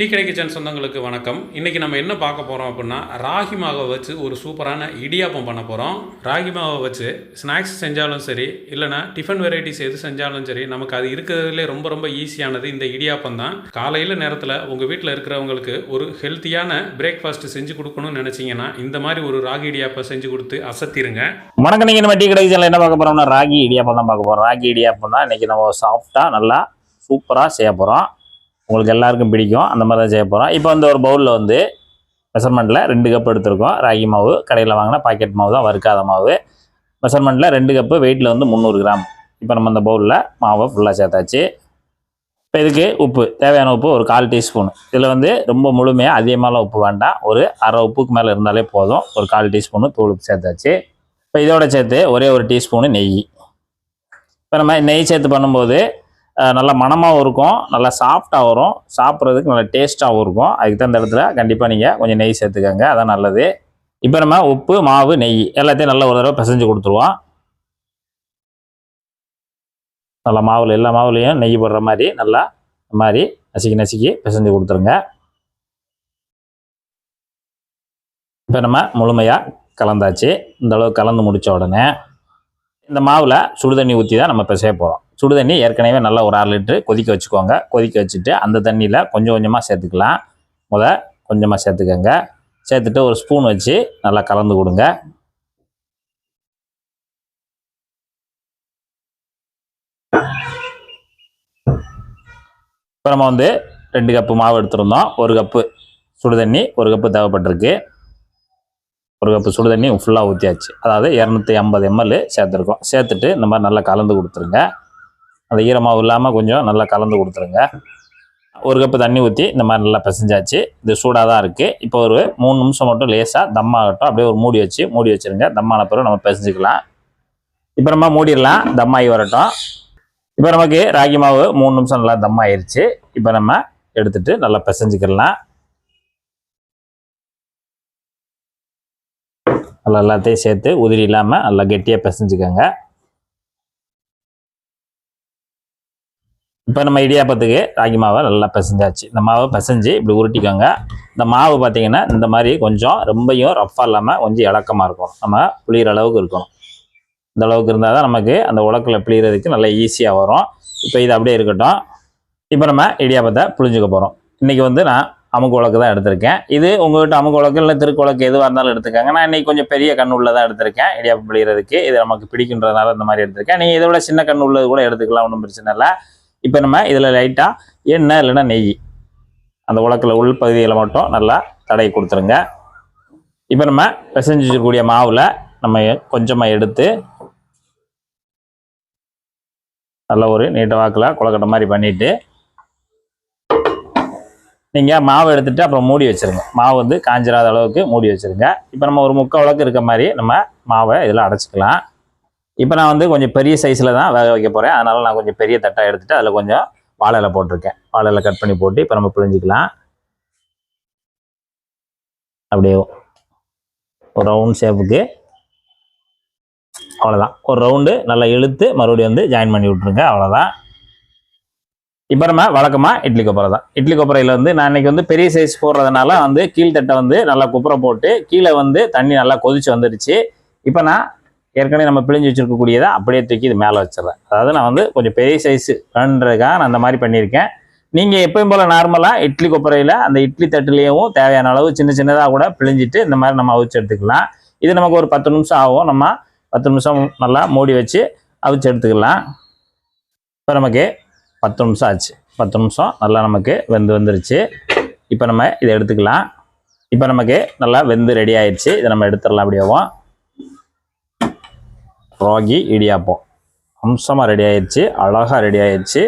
Tea கடை kitchen சொந்தங்களுக்கு வணக்கம். இன்றைக்கி நம்ம என்ன பார்க்க போகிறோம் அப்படின்னா ராகி மாவை வச்சு ஒரு சூப்பரான இடியாப்பம் பண்ண போகிறோம் ராகி மாவை வச்சு ஸ்நாக்ஸ் செஞ்சாலும் சரி இல்லைனா டிஃபன் வெரைட்டிஸ் எது செஞ்சாலும் சரி நமக்கு அது இருக்கிறதுலே ரொம்ப ரொம்ப ஈஸியானது இந்த இடியாப்பம் தான். காலையில் நேரத்தில் உங்கள் வீட்டில் இருக்கிறவங்களுக்கு ஒரு ஹெல்த்தியான பிரேக்ஃபாஸ்ட் செஞ்சு கொடுக்கணும்னு நினச்சிங்கன்னா இந்த மாதிரி ஒரு ராகி இடியாப்பம் செஞ்சு கொடுத்து அசத்திருங்க. வணக்கம். நீங்கள் நம்ம டீ கடை கிச்சனில் என்ன பார்க்க போகிறோம்னா ராகி இடியாப்பம் தான் பார்க்க போகிறோம் ராகி இடியாப்பம் தான் இன்றைக்கி நம்ம சாஃப்டாக நல்லா சூப்பராக செய்ய போகிறோம் உங்களுக்கு எல்லாருக்கும் பிடிக்கும். அந்த மாதிரி தான் செய்ய போகிறோம் இப்போ வந்து ஒரு பவுலில் வந்து மெஷர்மெண்ட்டில் ரெண்டு கப் எடுத்திருக்கோம். ராகி மாவு கடையில் வாங்கினா பாக்கெட் மாவு தான் வறுக்காத மாவு. மெஷர்மெண்ட்டில் ரெண்டு கப்பு வெயிட்டில் வந்து முந்நூறு கிராம். இப்போ நம்ம அந்த பவுலில் மாவை ஃபுல்லாக சேர்த்தாச்சு. இப்போ இதுக்கு உப்பு தேவையான உப்பு ஒரு கால் டீஸ்பூன். இதில் வந்து ரொம்ப முழுமையாக அதிகமாகலாம் உப்பு வேண்டாம். ஒரு அரை உப்புக்கு மேலே இருந்தாலே போதும். ஒரு கால் டீஸ்பூனு தூள் உப்பு சேர்த்தாச்சு. இப்போ இதோட சேர்த்து ஒரே ஒரு டீஸ்பூனு நெய். இப்போ நம்ம நெய் சேர்த்து பண்ணும்போது நல்லா மணமாகவும் இருக்கும். நல்லா சாஃப்டாக வரும். சாப்பிட்றதுக்கு நல்லா டேஸ்ட்டாகவும் இருக்கும். அதுக்கு தகுந்த இடத்துல கண்டிப்பாக நீங்கள் கொஞ்சம் நெய் சேர்த்துக்கோங்க. அதான் நல்லது. இப்போ நம்ம உப்பு மாவு நெய் எல்லாத்தையும் நல்லா ஒரு தடவை பிசைஞ்சு கொடுத்துருவோம். நல்லா மாவில் எல்லா மாவுலேயும் நெய் போடுற மாதிரி நல்லா இந்த மாதிரி நசுக்கி நசுக்கி பிசைஞ்சு கொடுத்துருங்க. இப்போ நம்ம முழுமையாக கலந்தாச்சு. இந்த அளவுக்கு கலந்து முடித்த உடனே இந்த மாவில் சுடுதண்ணி ஊற்றி தான் நம்ம பிசைய போகிறோம் சுடுதண்ணி ஏற்கனவே நல்லா ஒரு அரை லிட்டரு கொதிக்க வச்சுக்கோங்க. கொதிக்க வச்சுட்டு அந்த தண்ணியில் கொஞ்சம் கொஞ்சமாக சேர்த்துக்கலாம். முத கொஞ்சமாக சேர்த்துக்கோங்க. சேர்த்துட்டு ஒரு ஸ்பூன் வச்சு நல்லா கலந்து கொடுங்க. இப்போ நம்ம வந்து ரெண்டு கப்பு மாவு எடுத்துருந்தோம். ஒரு கப்பு சுடுதண்ணி ஒரு கப்பு தேவைப்பட்டிருக்கு. ஒரு கப்பு சுடு தண்ணி ஃபுல்லாக ஊற்றியாச்சு அதாவது இரநூத்தி ஐம்பது எம்எல் சேர்த்துருக்கோம். சேர்த்துட்டு இந்த மாதிரி நல்லா கலந்து கொடுத்துருங்க. அந்த ஈரமாவு இல்லாமல் கொஞ்சம் நல்லா கலந்து கொடுத்துருங்க. ஒரு கப்பு தண்ணி ஊற்றி இந்த மாதிரி நல்லா பிசைஞ்சாச்சு. இது சூடாக தான் இருக்குது இப்போ ஒரு மூணு நிமிஷம் மட்டும் லேசாக தம்மாகட்டும் அப்படியே ஒரு மூடி வச்சு மூடி வச்சுருங்க. தம்மான பிறகு நம்ம பிசைஞ்சிக்கலாம். இப்போ நம்ம மூடிடலாம். தம்மாகி வரட்டும். இப்போ நமக்கு ராகி மாவு மூணு நிமிஷம் நல்லா தம்மாயிருச்சு இப்போ நம்ம எடுத்துட்டு நல்லா பிசைஞ்சிக்கலாம். நல்லா எல்லாத்தையும் சேர்த்து உதிரி இல்லாமல் நல்லா கெட்டியாக பிசைஞ்சுக்கோங்க. இப்போ நம்ம இடியாப்பத்துக்கு ராகி மாவை நல்லா பிசைஞ்சாச்சு. இந்த மாவை பிசைஞ்சு இப்படி உருட்டிக்கோங்க. இந்த மாவு பார்த்தீங்கன்னா இந்த மாதிரி கொஞ்சம் ரொம்பையும் ரஃப்பாக இல்லாமல் கொஞ்சம் இலக்கமாக இருக்கும் நம்ம புளிகிற அளவுக்கு இருக்கணும். இந்த அளவுக்கு இருந்தால் தான் நமக்கு அந்த உலக்கில் புளிகிறதுக்கு நல்லா ஈஸியாக வரும். இப்போ இது அப்படியே இருக்கட்டும். இப்போ நம்ம இடியாப்பத்தை புளிஞ்சுக்க போகிறோம் இன்றைக்கி வந்து நான் அமுக்கு உலக்கு தான் எடுத்திருக்கேன். இது உங்கள்கிட்ட அமுக்கு உலக்கு இல்லை திருக்குழக்கு எதுவாக இருந்தாலும் எடுத்துக்கோங்க. நான் இன்றைக்கி கொஞ்சம் பெரிய கண் உள்ளதாக எடுத்திருக்கேன். இடியாப்பம் பிழிகிறதுக்கு இது நமக்கு பிடிக்குன்றதுனால இந்த மாதிரி எடுத்திருக்கேன். நீங்கள் இதை விட சின்ன கண் உள்ளது கூட எடுத்துக்கலாம். ஒன்றும் பிரச்சனை இல்லை. இப்போ நம்ம இதில் லைட்டாக எண்ணெய் இல்லைன்னா நெய். அந்த உலக்கில் உள் பகுதியில் மட்டும் நல்லா தடவி கொடுத்துருங்க. இப்போ நம்ம பிசைஞ்சு மாவில் நம்ம கொஞ்சமாக எடுத்து நல்ல ஒரு நீட்ட வாக்கில் குளக்கட்டை மாதிரி பண்ணிவிட்டு நீங்கள் மாவு எடுத்துகிட்டு அப்புறம் மூடி வச்சிருங்க. மாவு வந்து காஞ்சிராத அளவுக்கு மூடி வச்சிருங்க. இப்போ நம்ம ஒரு முக்கால் அளவுக்கு இருக்க மாதிரி நம்ம மாவை இதில் அடைச்சிக்கலாம். இப்போ நான் வந்து கொஞ்சம் பெரிய சைஸில் தான் வேக வைக்க போகிறேன் அதனால் நான் கொஞ்சம் பெரிய தட்டாக எடுத்துகிட்டு அதில் கொஞ்சம் வாழை போட்டிருக்கேன். வாழை கட் பண்ணி போட்டு இப்போ நம்ம பிழிஞ்சிக்கலாம். அப்படியே ஒரு ரவுண்ட் ஷேப்புக்கு அவ்வளோதான் ஒரு ரவுண்டு நல்லா இழுத்து மறுபடியும் வந்து ஜாயின் பண்ணி விட்ருங்க அவ்வளோதான் இப்போ நம்ம வழக்கமாக இட்லி கொப்பரை தான். இட்லி கொப்பரையில் வந்து நான் இன்னைக்கு வந்து பெரிய சைஸ் போடுறதுனால வந்து கீழ்த்தட்டை வந்து நல்லா குப்புற போட்டு கீழே வந்து தண்ணி நல்லா கொதிச்சு வந்துடுச்சு இப்போ நான் ஏற்கனவே நம்ம பிழிஞ்சு வச்சிருக்கக்கூடியதை அப்படியே தூக்கி இது மேலே வச்சிடறேன். அதாவது நான் வந்து கொஞ்சம் பெரிய சைஸு வேணுன்றதுக்காக நான் அந்த மாதிரி பண்ணியிருக்கேன். நீங்கள் எப்பயும் போல் நார்மலாக இட்லி கொப்பரையில் அந்த இட்லி தட்டுலேயும் தேவையான அளவு சின்ன சின்னதாக கூட பிழிஞ்சிட்டு இந்த மாதிரி நம்ம அவிச்சு எடுத்துக்கலாம். இது நமக்கு ஒரு பத்து நிமிஷம் ஆகும். நம்ம பத்து நிமிஷம் நல்லா மூடி வச்சு அவிச்சு எடுத்துக்கலாம். இப்போ நமக்கு பத்து நிமிஷம் ஆச்சு. பத்து நிமிஷம் நல்லா நமக்கு வெந்து வந்துருச்சு. இப்போ நம்ம இதை எடுத்துக்கலாம். இப்போ நமக்கு நல்லா வெந்து ரெடி ஆயிடுச்சு இதை நம்ம எடுத்துடலாம் அப்படியேவும். ராகி இடியாப்பம். அம்சமாக ரெடி ஆயிடுச்சு அழகாக ரெடி ஆயிடுச்சு.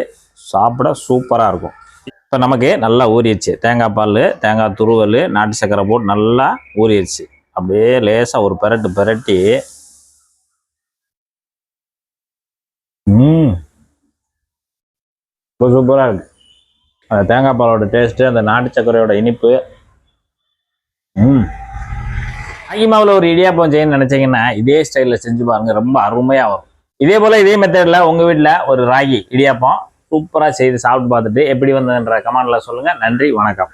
சாப்பிட சூப்பராக இருக்கும். இப்போ நமக்கு நல்லா ஊறிடுச்சு. தேங்காய் பால் தேங்காய் துருவல் நாட்டு சக்கரை போட்டு நல்லா ஊறிடுச்சு. அப்படியே லேசாக ஒரு பெரட்டு பெரட்டி. ரொம்ப சூப்பராக இருக்கு. அந்த தேங்காய் பாலோட டேஸ்ட்டு அந்த நாட்டு சர்க்கரையோட இனிப்பு. ம். ராகி மாவில் ஒரு இடியாப்பம் செய்யணும்னு நினைச்சீங்கன்னா இதே ஸ்டைலில் செஞ்சு பாருங்க ரொம்ப அருமையாக வரும். இதே போல் இதே மெத்தடில் உங்கள் வீட்டில் ஒரு ராகி இடியாப்பம் சூப்பராக செய்து சாப்பிட்டு பார்த்துட்டு எப்படி வந்ததுன்ற கமெண்டில் சொல்லுங்கள் நன்றி வணக்கம்.